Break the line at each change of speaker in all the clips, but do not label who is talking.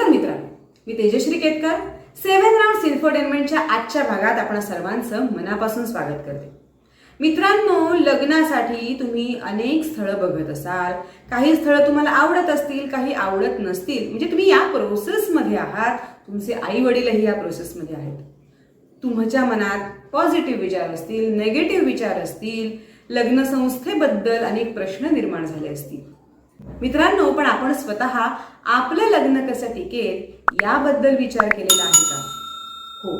नमस्कार मित्रांनो. मी तेजश्री केतकर. सेव्हन राऊंड इन्फोटेनमेंटच्या आजच्या भागात आपण सर्वांचं मनापासून स्वागत करते. मित्रांनो लग्नासाठी तुम्ही अनेक स्थळं बघत असाल. काही स्थळं तुम्हाला आवडत असतील काही आवडत नसतील. म्हणजे तुम्ही या प्रोसेसमध्ये आहात. तुमचे आई वडीलही या प्रोसेसमध्ये आहेत. तुमच्या मनात पॉझिटिव्ह विचार असतील नेगेटिव्ह विचार असतील लग्न संस्थेबद्दल अनेक प्रश्न निर्माण झाले असतील. मित्रांनो पण आपण स्वतः आपलं लग्न कसं टिकेल याबद्दल विचार केलेला आहे का? हो.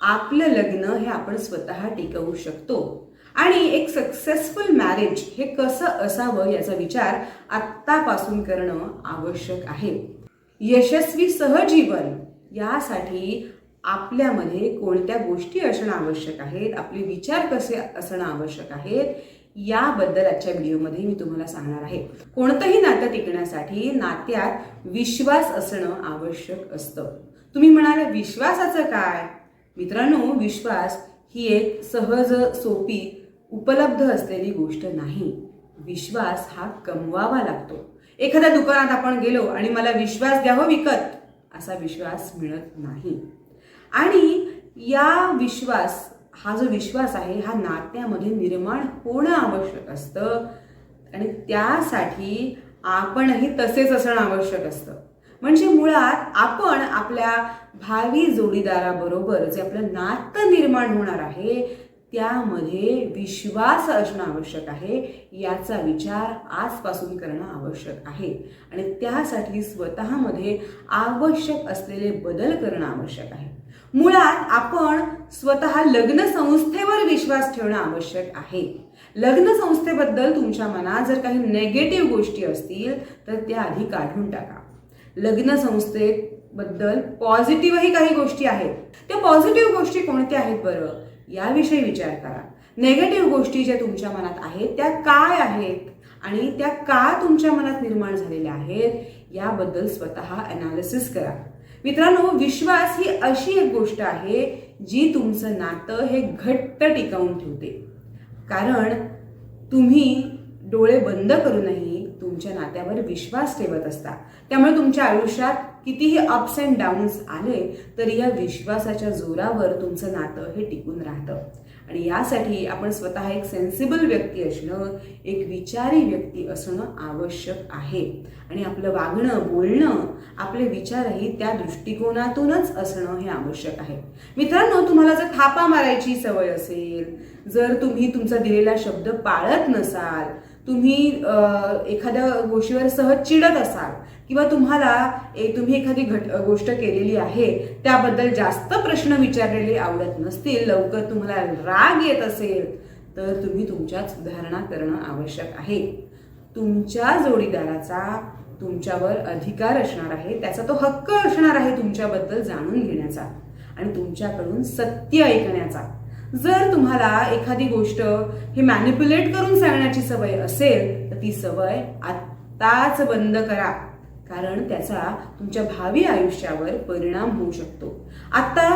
आपलं लग्न हे आपण स्वतः टिकवू शकतो. आणि एक सक्सेसफुल मॅरेज हे कसं असावं याचा विचार आत्तापासून करणं आवश्यक आहे. यशस्वी सहजीवन यासाठी आपल्यामध्ये कोणत्या गोष्टी असणं आवश्यक आहेत? आपले विचार कसे असणं आवश्यक आहेत? याबद्दल आजच्या व्हिडिओमध्ये मी तुम्हाला सांगणार आहे. कोणतंही नातं टिकण्यासाठी नात्यात विश्वास असणं आवश्यक असतं. तुम्ही म्हणाल विश्वासाचं काय? मित्रांनो विश्वास ही एक सहज सोपी उपलब्ध असलेली गोष्ट नाही. विश्वास हा कमवावा लागतो. एखाद्या दुकानात आपण गेलो आणि मला विश्वास द्यावं विकत असा विश्वास मिळत नाही. आणि या विश्वास हा जो विश्वास आहे हा नात्यामध्ये निर्माण होणं आवश्यक असतं. आणि त्यासाठी आपणही तसेच असणं आवश्यक असतं. म्हणजे मुळात आपण आपल्या भावी जोडीदाराबरोबर जे आपलं नातं निर्माण होणार आहे त्यामध्ये विश्वास असणं आवश्यक आहे याचा विचार आजपासून करणं आवश्यक आहे. आणि त्यासाठी स्वतःमध्ये आवश्यक असलेले बदल करणं आवश्यक आहे. मुळात आपण स्वतः लग्न संस्थेवर विश्वास ठेवणं आवश्यक आहे. लग्न संस्थेबद्दल तुमच्या मनात जर काही नेगेटिव्ह गोष्टी असतील तर त्या आधी काढून टाका. लग्न संस्थेबद्दल पॉझिटिव्हही काही गोष्टी आहेत. त्या पॉझिटिव्ह गोष्टी कोणत्या आहेत बरं? याविषयी विचार करा. नेगेटिव्ह गोष्टी ज्या तुमच्या मनात आहेत त्या काय आहेत? आणि त्या का तुमच्या मनात निर्माण झालेल्या आहेत? याबद्दल स्वतः अनालिसिस करा. मित्रांनो विश्वास ही अशी एक गोष्ट आहे जी तुमचं नातं हे घट्ट टिकवून ठेवते. कारण तुम्ही डोळे बंद करूनही तुमच्या नात्यावर विश्वास ठेवत असता. त्यामुळे तुमच्या आयुष्यात कितीही अप्स अँड डाऊन्स आले तरी या विश्वासाच्या जोरावर तुमचं नातं हे टिकून राहतं. आणि यासाठी आपण स्वतः एक सेन्सिबल व्यक्ती असणं एक विचारी व्यक्ती असणं आवश्यक आहे. आणि आपलं वागणं बोलणं आपले विचारही त्या दृष्टिकोनातूनच असणं हे आवश्यक आहे. मित्रांनो तुम्हाला जर थापा मारायची सवय असेल जर तुम्ही तुमचा दिलेला शब्द पाळत नसाल तुम्ही एखाद्या गोष्टीवर सहज चिडत असाल किंवा तुम्हाला तुम्ही एखादी घट गोष्ट केलेली आहे त्याबद्दल जास्त प्रश्न विचारलेले आवडत नसतील लवकर तुम्हाला राग येत असेल तर तुम्ही तुमच्यात सुधारणा करणं आवश्यक आहे. तुमच्या जोडीदाराचा तुमच्यावर अधिकार असणार आहे त्याचा तो हक्क असणार आहे तुमच्याबद्दल जाणून घेण्याचा आणि तुमच्याकडून सत्य ऐकण्याचा. जर तुम्हाला एखादी गोष्ट हे मॅनिप्युलेट करून सांगण्याची सवय असेल तर ती सवय आत्ताच बंद करा. कारण त्याचा तुमच्या भावी आयुष्यावर परिणाम होऊ शकतो. आत्ता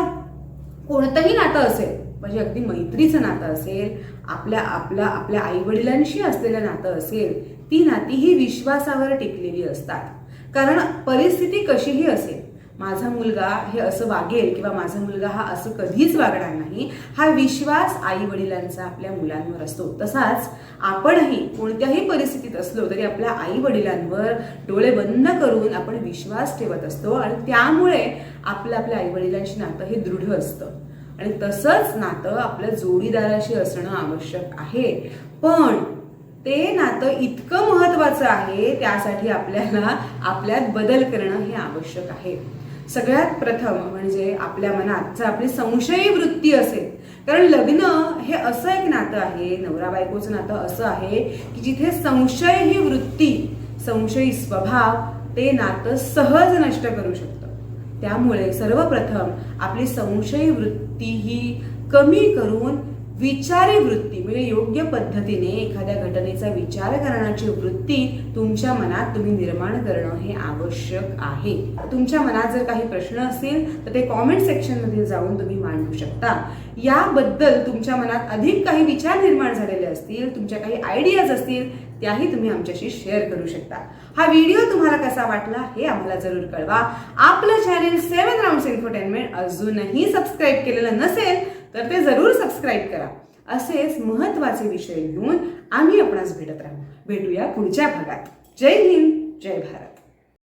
कोणतंही नातं असेल म्हणजे अगदी मैत्रीचं नातं असेल आपल्या आपल्या आपल्या आईवडिलांशी असलेलं नातं असेल ती नाती ही विश्वासावर टिकलेली असतात. कारण परिस्थिती कशीही असेल माझा मुलगा हे असं वागेल किंवा माझा मुलगा हा असं कधीच वागणार नाही हा विश्वास आई वडिलांचा आपल्या मुलांवर असतो. तसाच आपणही कोणत्याही परिस्थितीत असलो तरी आपल्या आई वडिलांवर डोळे बंद करून आपण विश्वास ठेवत असतो आणि त्यामुळे आपलं आपल्या आई वडिलांशी नातं हे दृढ असतं. आणि तसंच नातं आपल्या जोडीदाराशी असणं आवश्यक आहे. पण ते नातं इतकं महत्वाचं आहे त्यासाठी आपल्याला आपल्यात बदल करणं हे आवश्यक आहे. सगळ्यात प्रथम म्हणजे आपल्या मनात जर आपली संशयी वृत्ती असेल कारण लग्न हे असं एक नातं आहे नवरा बायकोचं नातं असं आहे की जिथे संशय ही वृत्ती संशयी स्वभाव ते नातं सहज नष्ट करू शकतं. त्यामुळे सर्वप्रथम आपली संशयी वृत्ती ही कमी करून विचारी वृत्ती म्हणजे योग्य पद्धतीने एखाद्या घटनेचा विचार करण्याची वृत्ती तुमच्या मनात तुम्ही निर्माण करणं हे आवश्यक आहे. तुमच्या मनात जर काही प्रश्न असतील तर ते कॉमेंट सेक्शनमध्ये जाऊन तुम्ही मांडू शकता. याबद्दल तुमच्या मनात अधिक काही विचार निर्माण झालेले असतील तुमच्या काही आयडियाज असतील त्याही तुम्ही आमच्याशी शेअर करू शकता. हा व्हिडिओ तुम्हाला कसा वाटला हे आम्हाला जरूर कळवा. आपलं चॅनेल सेवन राऊंड इन्फोटेनमेंट अजूनही सबस्क्राईब केलेलं नसेल तर ते जरूर सबस्क्राईब करा. असेच महत्त्वाचे विषय घेऊन आम्ही आपणास भेटत राहू. भेटूया पुढच्या भागात. जय हिंद जय भारत.